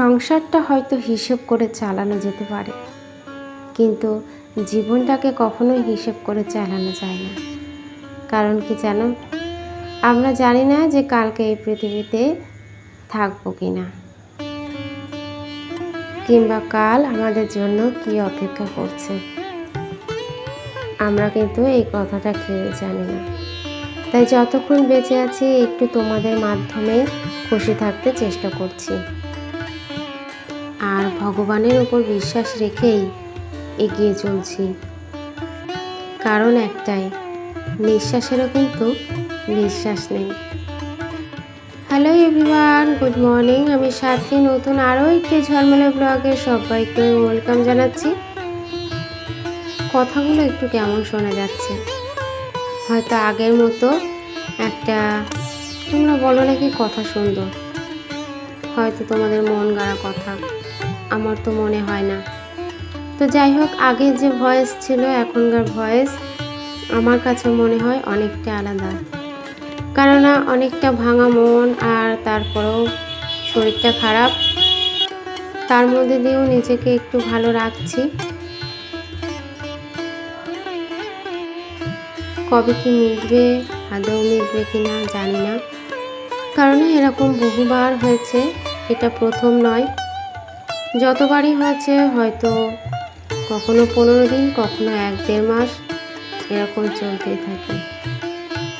সংসারটা হয়তো হিসেব করে চালানো যেতে পারে। কিন্তু জীবনটাকে কখনোই হিসেব করে চালানো যায় না। কারণ কি জানো? আমরা জানি না যে কালকে এই পৃথিবীতে থাকব কি না কিংবা কাল আমাদের জন্য কি অপেক্ষা করছে? আমরা কিন্তু এই কথাটা কেউ জানি না। তাই যতক্ষণ বেঁচে আছি, একটু তোমাদের মাধ্যমে খুশি থাকতে চেষ্টা করছি। ভগবানের উপর বিশ্বাস রেখেই এগিয়ে চলছি। কারণ একটাই, নিঃশ্বাসেরও কিন্তু বিশ্বাস নেই। Hello everyone, good morning. আমি সাথী, নতুন আরও একটি ঝলমলে ব্লগে সবাইকে ওয়েলকাম জানাচ্ছি। কথাগুলো একটু কেমন শোনা যাচ্ছে? হয়তো আগের মতো একটা, তোমরা বলো নাকি কথা সুন্দর? হয়তো তোমাদের মন গাড়া কথা। আমার তো মনে হয় না। তো যাই হোক আগের যে ভয়েস ছিল, এখনকার ভয়েস আমার কাছে মনে হয় অনেকটা আলাদা। কেননা অনেকটা ভাঙা মন আর তারপরেও শরীরটা খারাপ, তার মধ্যে দিয়েও নিজেকে একটু ভালো রাখছি। কবে কি মিটবে, আদৌ মিটবে কি না জানি না। কারণ এরকম বহুবার হয়েছে, এটা প্রথম নয়। যতবারই হয়েছে, হয়তো কখনো পনেরো দিন, কখনো এক দেড় মাস, এরকম চলতেই থাকে।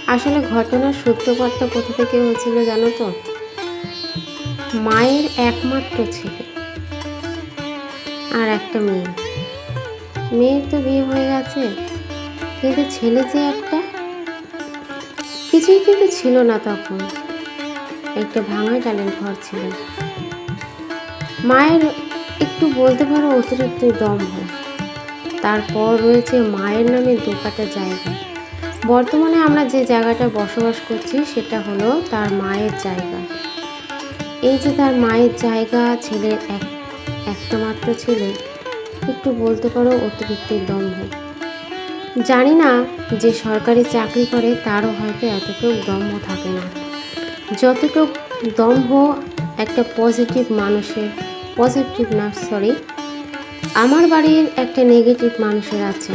আসলে ঘটনার সূত্রপাতটা কোথা থেকে হয়েছিল জানো তো? মায়ের একমাত্র ছেলে আর একটা মেয়ে। মেয়ের তো বিয়ে হয়ে গেছে, কিন্তু ছেলে যে একটা কিছুই কিন্তু ছিল না তখন। একটা ভাঙা ডালের ঘর ছিল। মায়ের একটু বলতে পারো অতিরিক্ত দম্ভ তারপর রয়েছে মায়ের নামে দু কাটা জায়গা। বর্তমানে আমরা যে জায়গাটা বসবাস করছি, সেটা হলো তার মায়ের জায়গা। এই যে তার মায়ের জায়গা, ছেলের এক, একটা মাত্র ছেলে, একটু বলতে পারো অতিরিক্ত দম্ভ জানি না যে সরকারি চাকরি করে, তারও হয়তো এতটুকু দম্ভ থাকে না। যতটুকু দম্ভ একটা পজিটিভ মানুষের পজিটিভ না সরি আমার বাড়ির একটা নেগেটিভ মানুষের আছে।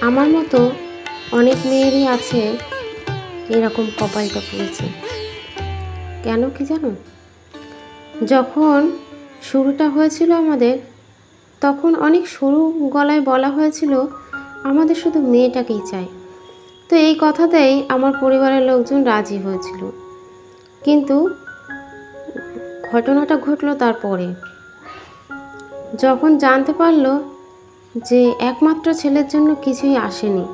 আমার মতো অনেক মেয়েরই আছে এরকম কপালটা পড়েছে কেন কি জানো? যখন শুরুটা হয়েছিল আমাদের, তখন অনেক সরু গলায় বলা হয়েছিল, আমাদের শুধু মেয়েটাকেই চাই। তো এই কথাতেই আমার পরিবারের লোকজন রাজি হয়েছিল। কিন্তু ঘটনাটা ঘটলো তারপরে। যখন জানতে পারল যে একমাত্র ছেলের জন্য কিছুই আসেনি,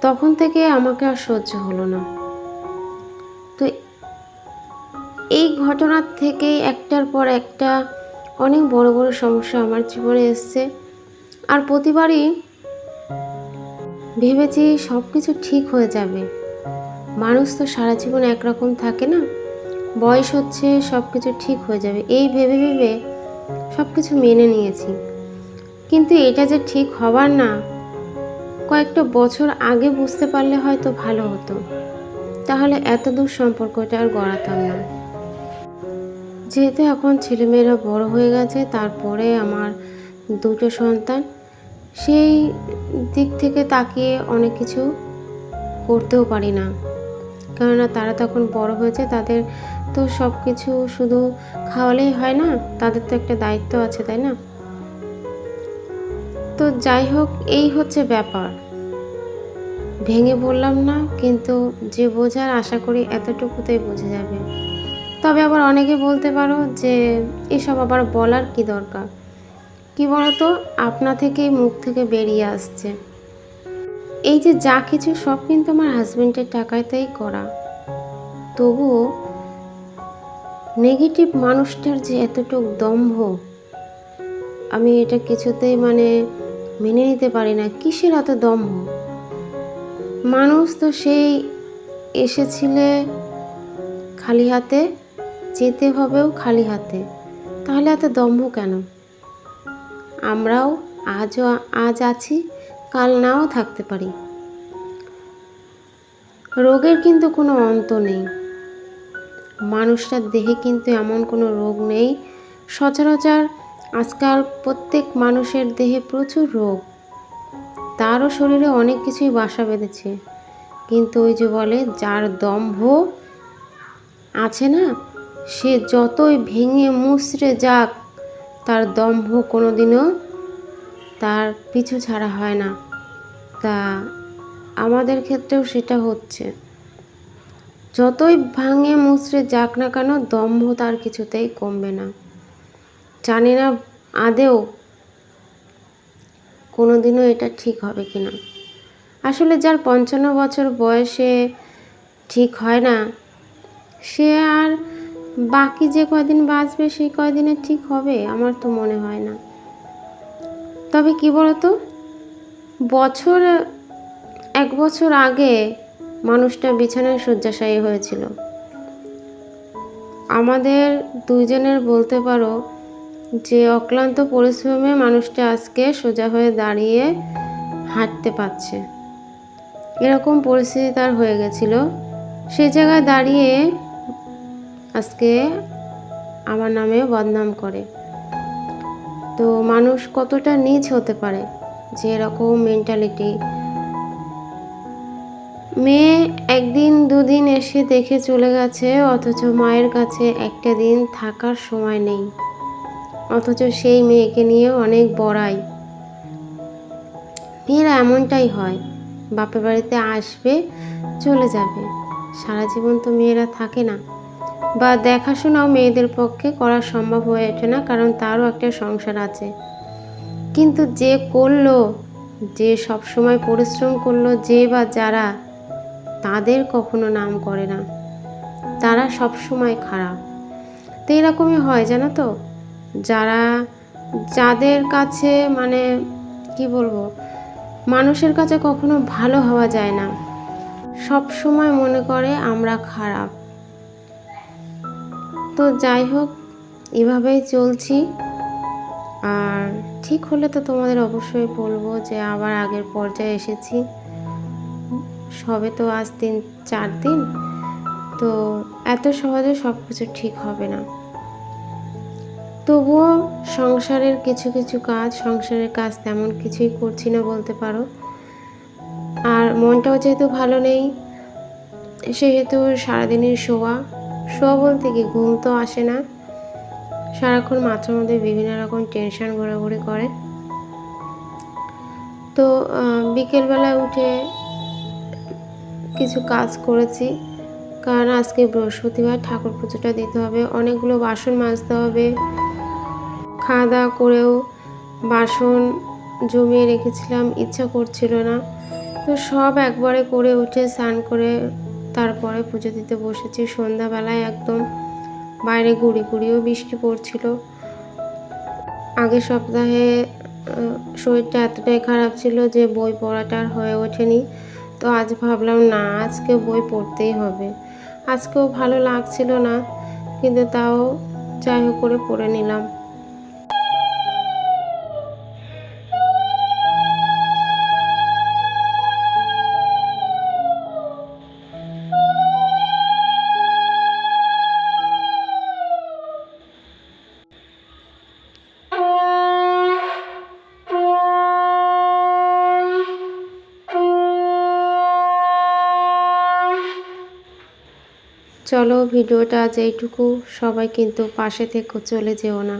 তখন থেকে আমাকে আর সহ্য হলো না। তো এই ঘটনার থেকেই একটার পর একটা অনেক বড় বড় সমস্যা আমার জীবনে এসছে। আর প্রতিবারই ভেবেছি সব কিছু ঠিক হয়ে যাবে। মানুষ তো সারা জীবন একরকম থাকে না। বয়স হচ্ছে সব কিছু ঠিক হয়ে যাবে। এই ভেবে ভেবে সব কিছু মেনে নিয়েছি। কিন্তু এটা যে ঠিক হবার না, কয়েকটা বছর আগে বুঝতে পারলে হয়তো ভালো হতো। তাহলে এত দূর সম্পর্কটা আর গড়াতাম না। যেহেতু এখন ছেলেমেয়েরা বড় হয়ে গেছে, তারপরে আমার দুটো সন্তান, সেই দিক থেকে তাকিয়ে অনেক কিছু করতেও পারি না। কেননা তারা তখন বড় হয়েছে, তাদের তো সব কিছু শুধু খাওয়ালেই হয় না, তাদের তো একটা দায়িত্ব আছে, তাই না? তো যাই হোক, এই হচ্ছে ব্যাপার। ভেঙে বললাম না, কিন্তু যে বোঝার আশা করি এতটুকুতেই বুঝে যাবে। তবে আবার অনেকে বলতে পারো যে, এসব আবার বলার কি দরকার? কি বলতো, আপনা থেকেই মুখ থেকে বেরিয়ে আসছে। এই যে যা কিছু সব কিন্তু আমার হাজব্যান্ডের টাকাতেই করা। তবুও নেগেটিভ মানুষটার যে এতটুক দম্ভ, আমি এটা কিছুতেই মানে মেনে নিতে পারি না। কিসের এত দম্ভ? মানুষ তো সেই এসেছিলে খালি হাতে, যেতে হবেও খালি হাতে। তাহলে এত দম্ভ কেন? আমরাও আজও আজ আছি, কাল নাও থাকতে পারি। রোগের কিন্তু কোনো অন্ত নেই। মানুষটার দেহে কিন্তু এমন কোনো রোগ নেই। সচরাচর আজকাল প্রত্যেক মানুষের দেহে প্রচুর রোগ। তারও শরীরে অনেক কিছুই বাসা বেঁধেছে। কিন্তু ওই যে বলে, যার দম্ভ আছে না, সে যতই ভেঙে মুচড়ে যাক, তার দম্ভ কোনোদিনও তার পিছু ছাড়া হয় না। তা আমাদের ক্ষেত্রেও সেটা হচ্ছে। যতই ভাঙে মুচড়ে যাক না কেন, দম্ভ তার কিছুতেই কমবে না। জানি না আদেও কোনোদিনও এটা ঠিক হবে কি না। আসলে যার পঞ্চান্ন বছর বয়সে ঠিক হয় না, সে আর বাকি যে কয়দিন বাঁচবে, সেই কয়দিনে ঠিক হবে, আমার তো মনে হয় না। তবে কি বলতো? বছর, এক বছর আগে মানুষটা বিছানায় শয্যাশায়ী হয়েছিল। আমাদের দুইজনের বলতে পারো যে অক্লান্ত পরিশ্রমে মানুষটা আজকে সোজা হয়ে দাঁড়িয়ে হাঁটতে পারছে। এরকম পরিস্থিতি তার হয়ে গেছিল। সে জায়গায় দাঁড়িয়ে আজকে আমার নামে বদনাম করে। তো মানুষ কতটা নিচ হতে পারে যে এরকম মেন্টালিটি মেয়ে একদিন দুদিন এসে দেখে চলে গেছে, অথচ মায়ের কাছে একটা দিন থাকার সময় নেই। অথচ সেই মেয়েকে নিয়ে অনেক বড়াই। মেয়েরা এমনটাই হয়, বাপের বাড়িতে আসবে, চলে যাবে। সারা জীবন তো মেয়েরা থাকে না। বা দেখাশোনাও মেয়েদের পক্ষে করা সম্ভব হয়ে ওঠে না, কারণ তারও একটা সংসার আছে। কিন্তু যে করল, যে সব সময় পরিশ্রম করল, যে বা যারা তাদের কখনো নাম করে না। তারা সব সময় খারাপ। তো এরকমই হয়, জানো তো? যারা, যাদের কাছে মানে কি বলব? মানুষের কাছে কখনো ভালো হওয়া যায় না। সব সময় মনে করে আমরা খারাপ। তো যাই হোক, এভাবেই চলছি। আর ঠিক হলে তো তোমাদের অবশ্যই বলব যে আবার আগের পর্যায়ে এসেছি। সবে তো আজ দিন, চার দিন? তো এত সহজে সব কিছু ঠিক হবে না। তবুও সংসারের কিছু কিছু কাজ, সংসারের কাজ তেমন কিছুই করছি না বলতে পারো। আর মনটাও যেহেতু ভালো নেই, সেহেতু সারাদিনের শোয়া শোয়া বলতে কি ঘুম তো আসে না। সারাক্ষণ মাথার মধ্যে বিভিন্ন রকম টেনশন ঘোরাঘুরি করে। তো বিকেলবেলা উঠে কিছু কাজ করেছি। কারণ আজকে বৃহস্পতিবার ঠাকুর পুজোটা দিতে হবে, অনেকগুলো বাসন মাজতে হবে। খাওয়া দাওয়া করেও বাসন জমিয়ে রেখেছিলাম, ইচ্ছা করছিল না। তো সব একবারে করে উঠে স্নান করে তারপরে পুজো দিতে বসেছি। সন্ধ্যাবেলায় একদম বাইরে গুড়ি গুড়িও বৃষ্টি পড়ছিল। আগের সপ্তাহে শরীরটা এতটাই খারাপ ছিল যে বই পড়াটা আর হয়ে ওঠেনি। তো আজ ভাবলাম, না, আজকে বই পড়তেই হবে। আজকেও ভালো লাগছিল না, কিন্তু তাও যাই হোক করে পড়ে নিলাম। চলো ভিডিওটা যেইটুকু সবাই কিন্তু পাশে থেকে চলে যেও না।